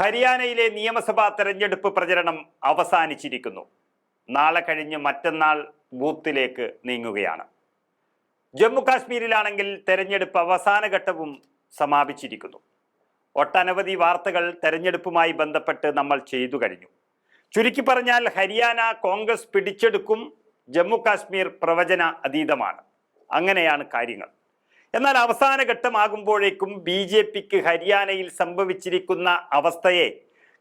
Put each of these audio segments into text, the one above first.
ഹരിയാനയിലെ നിയമസഭാ തെരഞ്ഞെടുപ്പ് പ്രചരണം അവസാനിച്ചിരിക്കുന്നു. നാളെ കഴിഞ്ഞ് മറ്റന്നാൾ ബൂത്തിലേക്ക് നീങ്ങുകയാണ്. ജമ്മു കാശ്മീരിലാണെങ്കിൽ തെരഞ്ഞെടുപ്പ് അവസാന ഘട്ടവും സമാപിച്ചിരിക്കുന്നു. ഒട്ടനവധി വാർത്തകൾ തെരഞ്ഞെടുപ്പുമായി ബന്ധപ്പെട്ട് നമ്മൾ ചെയ്തു കഴിഞ്ഞു. ചുരുക്കി പറഞ്ഞാൽ ഹരിയാന കോൺഗ്രസ് പിടിച്ചെടുക്കും ജമ്മു കാശ്മീർ പ്രവചന അതീതമാണ്. അങ്ങനെയാണ് കാര്യങ്ങൾ. എന്നാൽ അവസാന ഘട്ടമാകുമ്പോഴേക്കും ബി ജെ പിക്ക് ഹരിയാനയിൽ സംഭവിച്ചിരിക്കുന്ന അവസ്ഥയെ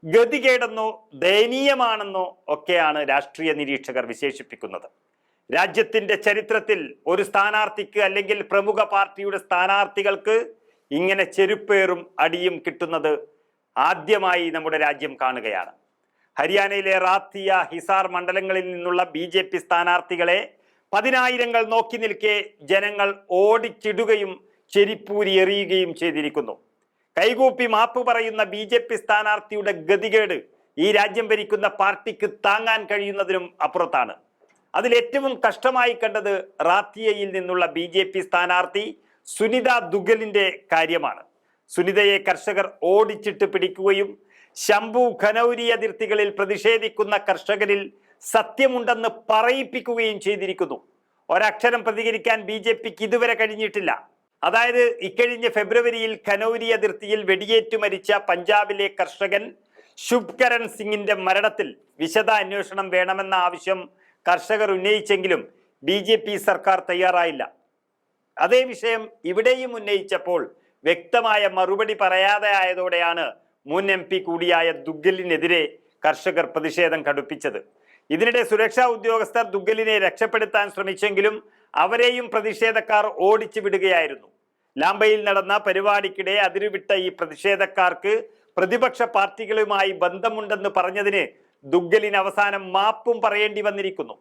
ഗതികേടെന്നോ ദയനീയമാണെന്നോ ഒക്കെയാണ് രാഷ്ട്രീയ നിരീക്ഷകർ വിശേഷിപ്പിക്കുന്നത്. രാജ്യത്തിന്റെ ചരിത്രത്തിൽ ഒരു സ്ഥാനാർത്ഥിക്ക് അല്ലെങ്കിൽ പ്രമുഖ പാർട്ടിയുടെ സ്ഥാനാർത്ഥികൾക്ക് ഇങ്ങനെ ചെരുപ്പേറും അടിയും കിട്ടുന്നത് ആദ്യമായി നമ്മുടെ രാജ്യം കാണുകയാണ്. ഹരിയാനയിലെ റാത്തിയ ഹിസാർ മണ്ഡലങ്ങളിൽ നിന്നുള്ള ബി സ്ഥാനാർത്ഥികളെ പതിനായിരങ്ങൾ നോക്കി നിൽക്കെ ജനങ്ങൾ ഓടിച്ചിടുകയും ചെരിപ്പൂരി എറിയുകയും ചെയ്തിരിക്കുന്നു. കൈകൂപ്പി മാപ്പ് പറയുന്ന ബി ജെ പി സ്ഥാനാർത്ഥിയുടെ ഗതികേട് ഈ രാജ്യം ഭരിക്കുന്ന പാർട്ടിക്ക് താങ്ങാൻ കഴിയുന്നതിനും അപ്പുറത്താണ്. അതിൽ ഏറ്റവും കഷ്ടമായി കണ്ടത് റാത്തിയയിൽ നിന്നുള്ള ബി ജെ പി സ്ഥാനാർത്ഥി സുനിത ദുഗലിന്റെ കാര്യമാണ്. സുനിതയെ കർഷകർ ഓടിച്ചിട്ട് പിടിക്കുകയും ശംഭു ഖനൌരി അതിർത്തികളിൽ പ്രതിഷേധിക്കുന്ന കർഷകരിൽ സത്യമുണ്ടെന്ന് പറയിപ്പിക്കുകയും ചെയ്തിരിക്കുന്നു. ഒരക്ഷരം പ്രതികരിക്കാൻ ബി ജെ പിക്ക് ഇതുവരെ കഴിഞ്ഞിട്ടില്ല. അതായത് ഇക്കഴിഞ്ഞ ഫെബ്രുവരിയിൽ കനൌരി അതിർത്തിയിൽ വെടിയേറ്റു മരിച്ച പഞ്ചാബിലെ കർഷകൻ ശുഭ്കരൺ സിംഗിന്റെ മരണത്തിൽ വിശദ അന്വേഷണം വേണമെന്ന ആവശ്യം കർഷകർ ഉന്നയിച്ചെങ്കിലും ബി ജെ പി സർക്കാർ തയ്യാറായില്ല. അതേ വിഷയം ഇവിടെയും ഉന്നയിച്ചപ്പോൾ വ്യക്തമായ മറുപടി പറയാതെ ആയതോടെയാണ് മുൻ എം പി കൂടിയായ ദുഗ്ഗലിനെതിരെ കർഷകർ പ്രതിഷേധം കടുപ്പിച്ചത്. ഇതിനിടെ സുരക്ഷാ ഉദ്യോഗസ്ഥർ ദുഗ്ഗലിനെ രക്ഷപ്പെടുത്താൻ ശ്രമിച്ചെങ്കിലും അവരെയും പ്രതിഷേധക്കാർ ഓടിച്ചു വിടുകയായിരുന്നു. ലാംബയിൽ നടന്ന പരിപാടിക്കിടെ അതിരുവിട്ട ഈ പ്രതിഷേധക്കാർക്ക് പ്രതിപക്ഷ പാർട്ടികളുമായി ബന്ധമുണ്ടെന്ന് പറഞ്ഞതിന് ദുഗ്ഗലിന് അവസാനം മാപ്പും പറയേണ്ടി വന്നിരിക്കുന്നു.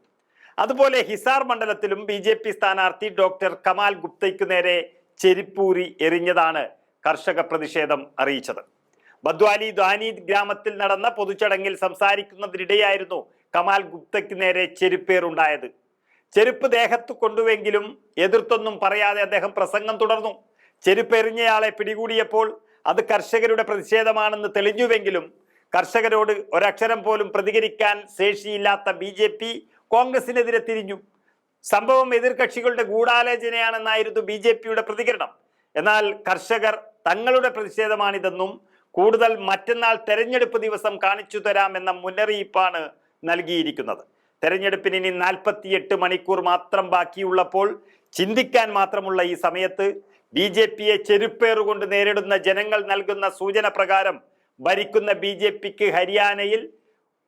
അതുപോലെ ഹിസാർ മണ്ഡലത്തിലും ബി ജെ പി സ്ഥാനാർത്ഥി ഡോക്ടർ കമാൽ ഗുപ്തയ്ക്കു നേരെ ചെരിപ്പൂരി എറിഞ്ഞതാണ് കർഷക പ്രതിഷേധം അറിയിച്ചത്. ബദ്വാലി ദ്വാനി ഗ്രാമത്തിൽ നടന്ന പൊതുചടങ്ങിൽ സംസാരിക്കുന്നതിനിടെയായിരുന്നു കമാൽ ഗുപ്തയ്ക്ക് നേരെ ചെരുപ്പേറുണ്ടായത്. ചെരുപ്പ് ദേഹത്ത് കൊണ്ടുവെങ്കിലും എതിർത്തൊന്നും പറയാതെ അദ്ദേഹം പ്രസംഗം തുടർന്നു. ചെരുപ്പെറിഞ്ഞയാളെ പിടികൂടിയപ്പോൾ അത് കർഷകരുടെ പ്രതിഷേധമാണെന്ന് തെളിഞ്ഞുവെങ്കിലും കർഷകരോട് ഒരക്ഷരം പോലും പ്രതികരിക്കാൻ ശേഷിയില്ലാത്ത ബി ജെ പി കോൺഗ്രസിനെതിരെ തിരിഞ്ഞു. സംഭവം എതിർകക്ഷികളുടെ ഗൂഢാലോചനയാണെന്നായിരുന്നു ബി ജെ പിയുടെ പ്രതികരണം. എന്നാൽ കർഷകർ തങ്ങളുടെ പ്രതിഷേധമാണിതെന്നും കൂടുതൽ മറ്റന്നാൾ തെരഞ്ഞെടുപ്പ് ദിവസം കാണിച്ചു തരാമെന്ന മുന്നറിയിപ്പാണ് നൽകിയിരിക്കുന്നത്. തെരഞ്ഞെടുപ്പിന് ഇനി നാൽപ്പത്തിയെട്ട് മണിക്കൂർ മാത്രം ബാക്കിയുള്ളപ്പോൾ ചിന്തിക്കാൻ മാത്രമുള്ള ഈ സമയത്ത് ബി ജെ പിയെ ചെരുപ്പേറുകൊണ്ട് നേരിടുന്ന ജനങ്ങൾ നൽകുന്ന സൂചന പ്രകാരം ഭരിക്കുന്ന ബി ജെ പിക്ക് ഹരിയാനയിൽ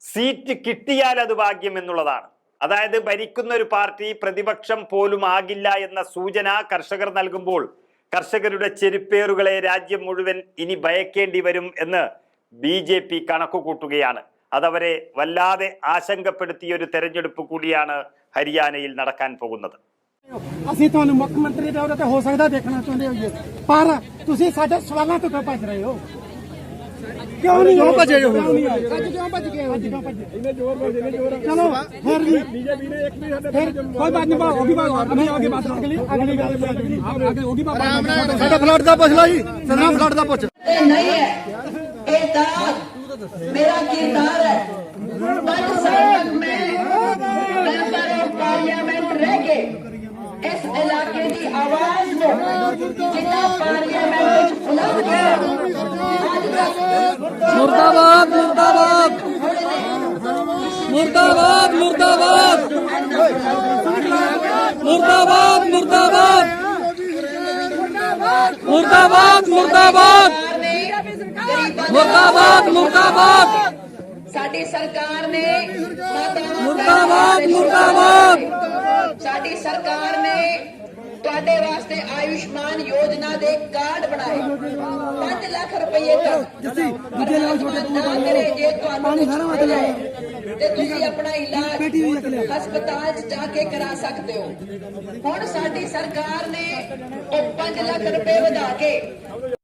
സീറ്റ് കിട്ടിയാൽ അത് ഭാഗ്യം എന്നുള്ളതാണ്. അതായത് ഭരിക്കുന്ന ഒരു പാർട്ടി പ്രതിപക്ഷം പോലും ആകില്ല എന്ന സൂചന കർഷകർ നൽകുമ്പോൾ കർഷകരുടെ ചെരുപ്പേറുകളെ രാജ്യം മുഴുവൻ ഇനി ഭയക്കേണ്ടി വരും എന്ന് ബി ജെ പി കണക്കുകൂട്ടുകയാണ്. അതവരെ വല്ലാതെ ആശങ്കപ്പെടുത്തിയ ഒരു തെരഞ്ഞെടുപ്പ് കൂടിയാണ് ഹരിയാനയിൽ നടക്കാൻ പോകുന്നത് ਅਸੀਂ ਤੁਹਾਨੂੰ ਮੁੱਖ ਮੰਤਰੀ ਦੇ ਉਹਦੇ ਤੇ ਹੋ ਸਕਦਾ ਦੇਖਣਾ ਚਾਹੁੰਦੇ ਹੋਈਏ ਪਰ ਤੁਸੀਂ ਸਾਡੇ ਸਵਾਲਾਂ ਤੋਂ ਕਿਉਂ ਭੱਜ ਰਹੇ ਹੋ ਕਿਉਂ ਨਹੀਂ ਕਿਉਂ ਭੱਜੇ ਹੋ ਅੱਜ ਕਿਉਂ ਭੱਜ ਗਏ ਅੱਜ ਕਿਉਂ ਭੱਜੇ ਇਹਨੇ ਜ਼ੋਰ ਬੋਲੇ ਜ਼ੋਰ ਚਲੋ ਫਿਰ ਵੀ ਬੀਜੇਪੀ ਨੇ ਇੱਕ ਵੀ ਸਾਡੇ ਕੋਈ ਬਾਤ ਨਹੀਂ ਬਾਤ ਹੋਗੀ ਬਾਤ ਨਹੀਂ ਹੋਗੀ ਬਾਤ ਅਗਲੀ ਅਗਲੀ ਗੱਲ ਆਗੇ ਹੋਗੀ ਬਾਤ ਸਾਡਾ ਫਲੱਡ ਦਾ ਪੁੱਛ ਲਓ ਜੀ ਸਾਡਾ ਫਲੱਡ ਦਾ ਪੁੱਛ ਇਹ ਨਹੀਂ ਹੈ ਇਹ ਤਾਂ मेरा किरदार है। पार्लियामेंट रह इस इलाके की आवाज़ को जितना पार्लियामेंट मुर्दाबाद मुर्दाबाद। मुर्दाबाद मुर्दाबाद। मुर्दाबाद मुर्दाबाद। मुर्दाबाद मुर्दाबाद। ਮੁਰਦਾਬਾਦ। ਮੁਰਦਾਬਾਦ ਸਾਡੀ ਸਰਕਾਰ ਨੇ ਮੁਰਦਾਬਾਦ, ਮੁਰਦਾਬਾਦ। ਸਾਡੀ ਸਰਕਾਰ ਨੇ ਤੁਹਾਡੇ ਵਾਸਤੇ ਆਯੁਸ਼ਮਾਨ ਯੋਜਨਾ ਦੇ ਕਾਰਡ ਬਣਾਏ। 5 ਲੱਖ ਰੁਪਏ ਤੱਕ। ਜੱਸੀ ਦੂਜੇ ਨਾਲ ਛੋਟੇ ਤੂੰ ਨਾ ਕਰੇ ਜੇ ਤੁਹਾਨੂੰ ਪਾਣੀ ਕੁਛ ਸਾਰਾ ਹੋ ਮਤ ਲੈ ਜਾਏ ਤੇ ਤੁਸੀਂ ਆਪਣਾ ਇਲਾਜ। ਹਸਪਤਾਲ 'ਚ ਜਾ ਕੇ ਕਰਾ ਸਕਦੇ ਹੋ। ਹੁਣ ਸਾਡੀ ਸਰਕਾਰ ਨੇ ਉਹ 5 ਲੱਖ ਰੁਪਏ ਵਧਾ ਕੇ